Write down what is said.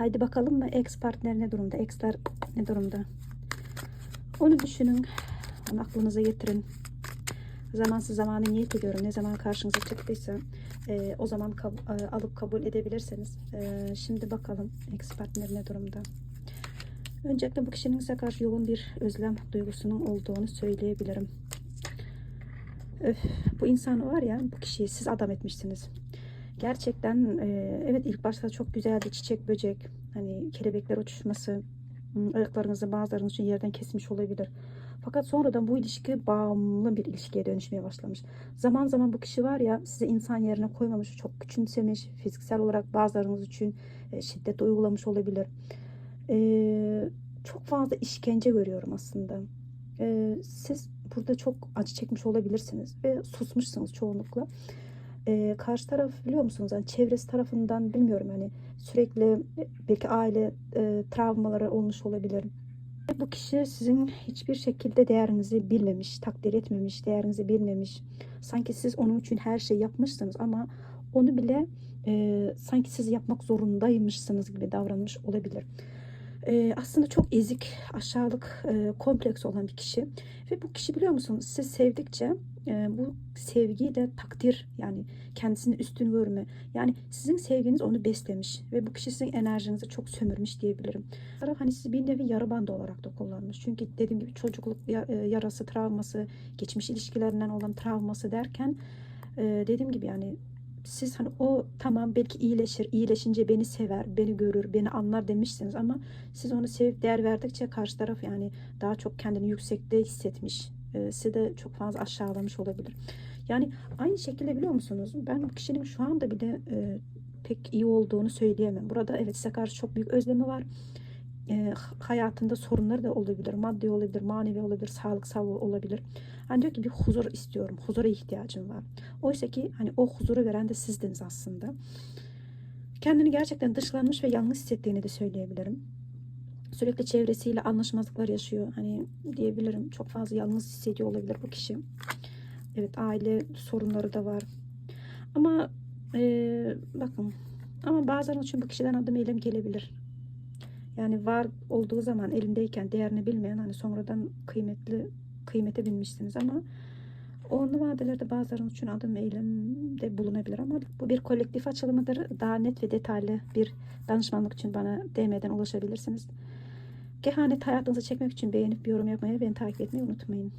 Haydi bakalım mı ex partner ne durumda? Ex'ler ne durumda? Onu düşünün. Onu aklınıza getirin. Zamansız zamanı niyet ediyorum. Ne zaman karşınıza çıktıysa e, o zaman kab- e, alıp kabul edebilirseniz. E, şimdi bakalım ex partner ne durumda? Öncelikle bu kişinin size karşı yoğun bir özlem duygusunun olduğunu söyleyebilirim. Öf, bu insan var ya bu kişiyi siz adam etmişsiniz. Gerçekten e, evet ilk başta çok güzeldi çiçek böcek hani kelebekler uçuşması ayaklarınızı bazılarınız için yerden kesmiş olabilir. Fakat sonradan bu ilişki bağımlı bir ilişkiye dönüşmeye başlamış. Zaman zaman bu kişi var ya sizi insan yerine koymamış, çok küçümsemiş, fiziksel olarak bazılarınız için e, şiddet uygulamış olabilir. E, çok fazla işkence görüyorum aslında. Siz burada çok acı çekmiş olabilirsiniz ve susmuşsunuz çoğunlukla. Ee, karşı taraf biliyor musunuz? Yani çevresi tarafından bilmiyorum hani sürekli e, belki aile e, travmaları olmuş olabilir. Bu kişi sizin hiçbir şekilde değerinizi bilmemiş, takdir etmemiş, değerinizi bilmemiş. Sanki siz onun için her şeyi yapmışsınız ama onu bile e, sanki siz yapmak zorundaymışsınız gibi davranmış olabilir. E, aslında çok ezik, aşağılık, e, kompleks olan bir kişi. Ve bu kişi biliyor musunuz siz sevdikçe e, bu sevgiyi de takdir yani kendisini üstün görme. Yani sizin sevginiz onu beslemiş ve bu kişi sizin enerjinizi çok sömürmüş diyebilirim. Taraf hani sizi bir nevi yara bandı olarak da kullanmış. Çünkü dediğim gibi çocukluk ya- yarası, travması, geçmiş ilişkilerinden olan travması derken e, dediğim gibi yani siz hani o tamam belki iyileşir, iyileşince beni sever, beni görür, beni anlar demişsiniz ama siz onu sevip değer verdikçe karşı taraf yani daha çok kendini yüksekte hissetmiş. E, sizi de çok fazla aşağılamış olabilir. Yani aynı şekilde biliyor musunuz? Ben bu kişinin şu anda bile e, pek iyi olduğunu söyleyemem. Burada evet size karşı çok büyük özlemi var. E, hayatında sorunları da olabilir. Maddi olabilir, manevi olabilir, sağlıksal olabilir. Hani diyor ki bir huzur istiyorum. Huzura ihtiyacım var. Oysa ki hani o huzuru veren de sizdiniz aslında. Kendini gerçekten dışlanmış ve yalnız hissettiğini de söyleyebilirim. Sürekli çevresiyle anlaşmazlıklar yaşıyor. Hani diyebilirim çok fazla yalnız hissediyor olabilir bu kişi. Evet aile sorunları da var. Ama eee, bakın ama bazen için bu kişiden adım eylem gelebilir. Yani var olduğu zaman elindeyken değerini bilmeyen hani sonradan kıymetli kıymete binmişsiniz ama Onlu vadelerde bazılarınız için adım eylemde bulunabilir ama bu bir kolektif açılımıdır. Daha net ve detaylı bir danışmanlık için bana DM'den ulaşabilirsiniz. Kehanet hayatınızı çekmek için beğenip yorum yapmayı, beni takip etmeyi unutmayın.